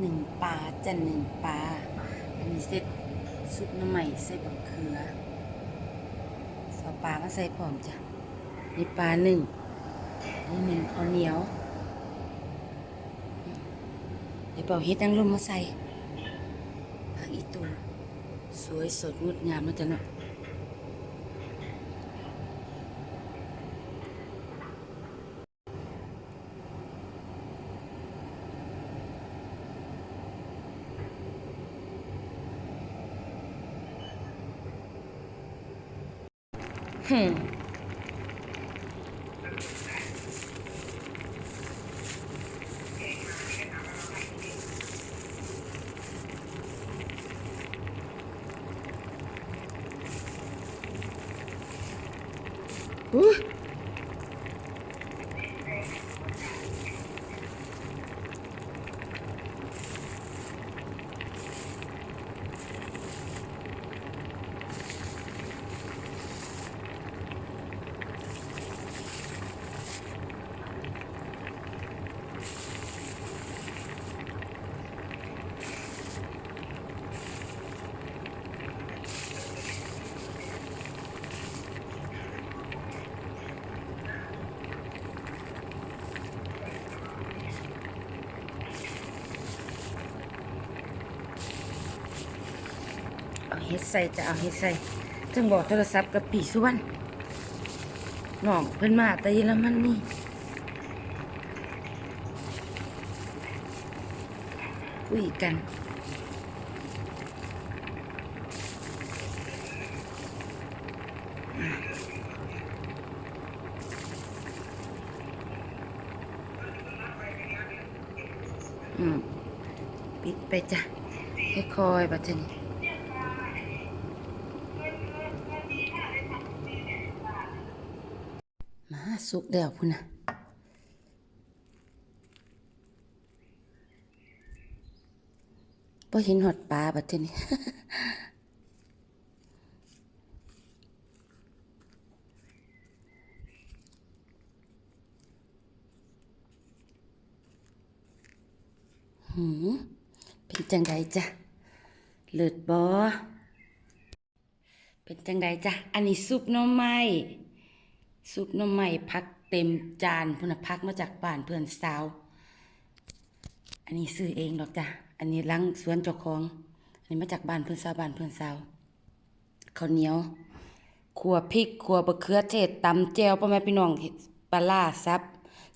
หนึ่งปลาจะหนึ่งปลาอันนี้เสร็จซุปน้ำใหม่ใส่บักเขือสอาปลามาใส่พร้อมจ้ะนี่ปลาหนึ่งนี่หนึ่งข้าวเหนียวเดี๋ยวเป่าเฮ็ดนางรมมาใส่ผักอีตูสวยสดงดงามนะจ๊ะเนาะ หืม เอาเฮ็ดใส่จะเอาเฮ็ดใส่จังบอกโทรศัพท์กับปีสุวรรณน้องเพิ่นมาแต่เยอรมันนี่คุยกันอืมปิดไปจ้ะค่อยๆบัดนี้มา สุกแล้วพุ่นนะพอเห็นหอดปลาแบัดนี้หืมเป็นจังใดจ้ะเลิศบอเป็นจังใดจ้ะ อันนี้ซุปน่อไม้ ซุปหน่อไม้พักเต็มจานพุนพักมาจากบ้านเพื่อนสาว อันนี้ซื้อเองดอกจ้ะ อันนี้ล้างสวนเจ้าของ อันนี้มาจากบ้านเพื่อนสาวบ้านเพื่อนสาวข้าวเหนียวขัวพริกขัวบะเขือเทศตำแจวพ่อแม่พี่น้องเปลาล่าซับ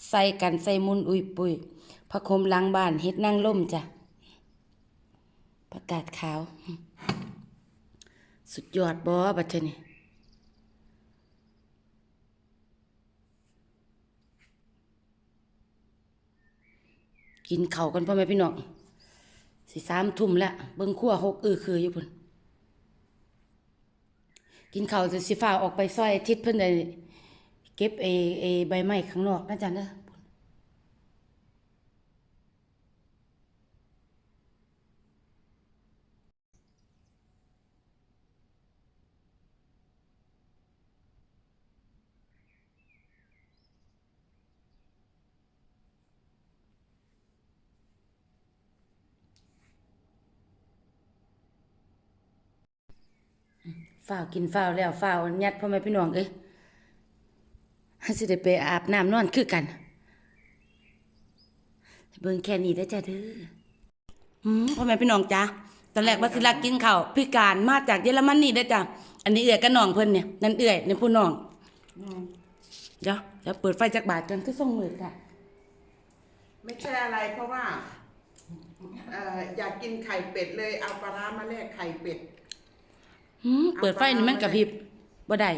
ใส่กันใส่มุนอุยปุยผักคมล้างบ้านเฮ็ดนั่งล่มจ้ะประกาศขาว สุดยอดบอบัดเทนี่ กินเข่ากันพ่อแม่พี่น้องสิสามทุ่มแล้วเบิ้งขั้วหกอือคืออยู่พุ่นกินเข่าจะสิฟ้าออกไปซอยอาทิศเพิ่นได้เก็บเอเอใบไม้ข้างนอกนะจ๊ะเด้อ ฝ้าวกินฝ้าวแล้วฝ้าวยัดพ่อแม่พี่น้องเอ้ยให้สิได้ไปอาบน้ำนอนคือกัน เบิ่งแค่นี้ได้อจ้ะเด้อหืมพ่อแม่พี่น้องจ้ะตอนแรกว่าสิลักกินข้าวพิการมาจากเยอรมนีได้อจ้ะอันนี้เอื้อยกับน้องเพิ่นเนี่ยนั่นเอื้อยนี่ผู้น้อง เดี๋ยวเดี๋ยวเปิดไฟจักบาทกันคือส่งมือค่ะ ไม่ใช่อะไรเพราะว่าเอ่ออยากกินไข่เป็ดเลยเอาปลาร้ามาแลกไข่เป็ด หืมเปิดไฟนี่มันกระพริบบ่ได้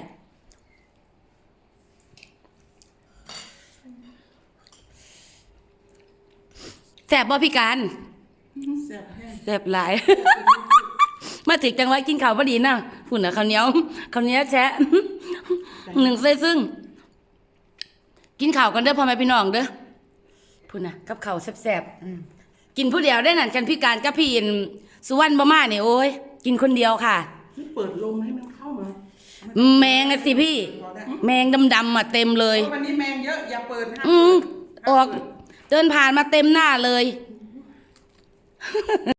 แสบบ่พี่การแซ่บแห้งแสบหลาย มาถึงจังหวะกินข้าวพอดีนะหุ่นน่ะข้าวเหนียวข้าวเหนียวแชะหนึ่งใส่ซึ่ง กินข้าวกันเด้อพ่อแม่พี่น้องเด้อพุ่นน่ะกับข้าวแซ่บๆกินผู้เดียวได้นั่นกันพี่การกับพี่อินสุวรรณบ่มาเนี่ยโอ้ยกินคนเดียวค่ะ เปิดลมให้มันเข้ามาแมงนะสิพี่ แมงดำๆมาเต็มเลยเพราะวันนี้แมงเยอะอย่าเปิดห้ามอืมเปิดออกเดินผ่านมาเต็มหน้าเลย